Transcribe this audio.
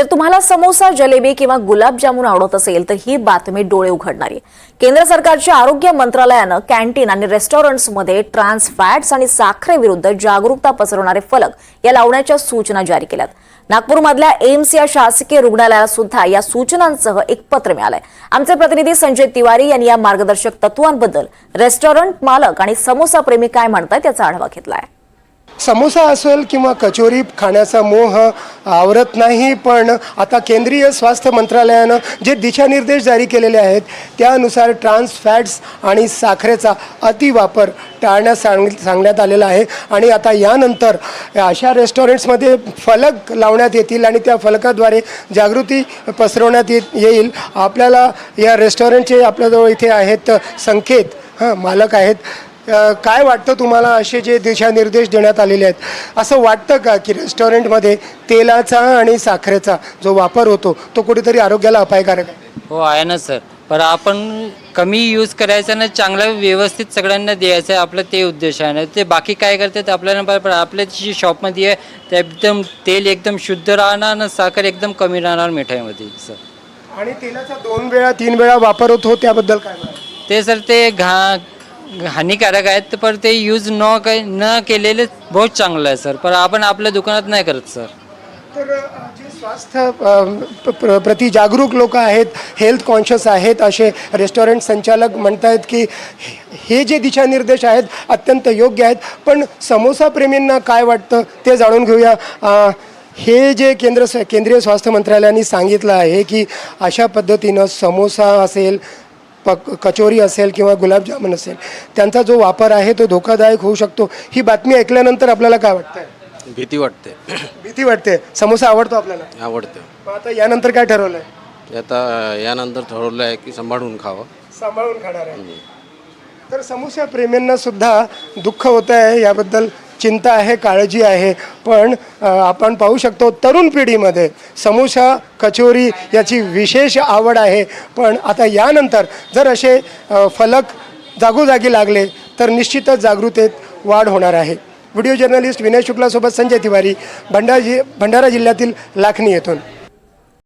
जर तुम्हाला समोसा जलेबी किंवा गुलाबजामुन आवडत असेल तर ही बातमी डोळे उघडणारी. केंद्र सरकारच्या आरोग्य मंत्रालयानं कॅन्टीन आणि रेस्टॉरंट्समध्ये ट्रान्स फॅट्स आणि साखरेविरुद्ध जागरूकता पसरवणारे फलक या लावण्याच्या सूचना जारी केल्यात. नागपूरमधल्या एम्स या शासकीय रुग्णालयाला सुद्धा या सूचनांसह एक पत्र मिळालंय. आमचे प्रतिनिधी संजय तिवारी यांनी या मार्गदर्शक तत्वांबद्दल रेस्टॉरंट मालक आणि समोसा प्रेमी काय म्हणतात याचा आढावा घेतलाय. समोसा असेल किंवा कचोरी खाण्याचा मोह आवरत नाही पण आता केंद्रीय स्वास्थ्य मंत्रालयानं जे दिशानिर्देश जारी केलेले आहेत त्यानुसार ट्रान्स फॅट्स आणि साखरेचा अतिवापर टाळण्यास सांग सांगण्यात आलेला आहे. आणि आता यानंतर अशा रेस्टॉरंट्समध्ये फलक लावण्यात येतील आणि त्या फलकाद्वारे जागृती पसरवण्यात येत येईल. आपल्याला या रेस्टॉरंटचे आपल्याजवळ इथे आहेत संकेत हां मालक आहेत. काय वाटतं तुम्हाला असे जे दिशानिर्देश देण्यात आलेले आहेत? असं वाटतं का की रेस्टॉरंटमध्ये तेलाचा आणि साखरेचा जो वापर होतो तो कुठेतरी आरोग्याला अपायकारक आहे? हो आहे ना सर. पण आपण कमी यूज करायचं ना चांगलं व्यवस्थित सगळ्यांना द्यायचं आहे आपलं ते उद्देश आहे ना. ते बाकी काय करतात आपल्याला बरं पण आपल्या जी शॉपमध्ये आहे ते एकदम तेल एकदम शुद्ध राहणार ना साखर एकदम कमी राहणार मिठाईमध्ये सर. आणि तेलाचा दोन वेळा तीन वेळा वापर होतो त्याबद्दल काय? ते सर ते घा हानिकारक आहेत पण ते यूज न काय न केलेले बहुत चांगलं आहे सर पण आपण आपल्या दुकानात नाही करत सर तर जे स्वास्थ्य प्र- प्रति जागरूक लोक आहेत हेल्थ कॉन्शियस आहेत असे रेस्टॉरंट संचालक म्हणत आहेत की हे- जे दिशानिर्देश आहेत अत्यंत योग्य आहेत. पण समोसा प्रेमींना काय वाटतं ते जाणून घेऊया. हे जे केंद्र स- केंद्रीय स्वास्थ्य मंत्रालयाने सांगितलं आहे की अशा पद्धतीनं समोसा असेल प कचोरी असेल किंवा गुलाबजामुन असेल त्यांचा जो वापर आहे तो धोकादायक होऊ शकतो. ही बातमी ऐकल्यानंतर आपल्याला काय वाटतं भीती वाटते. भीती वाटते. समोसा आवडतो आपल्याला? आवडते. मग आता यानंतर काय ठरवलं आहे आता यानंतर ठरवलं आहे की सांभाळून खावं. सांभाळून खाणार आहे. तर समोसा प्रेमींना सुद्धा दुःख होतं आहे याबद्दल चिंता आहे काळजी आहे पण आपण पाहू शकतो तरुण पिढीमध्ये समोसा कचोरी याची विशेष आवड आहे. पण आता यानंतर जर असे फलक जागोजागी लागले तर निश्चितच जागृतेत वाढ होणार आहे. व्हिडिओ जर्नलिस्ट विनय शुक्लासोबत संजय तिवारी भंडारा जि भंडारा जिल्ह्यातील लाखणी येथून.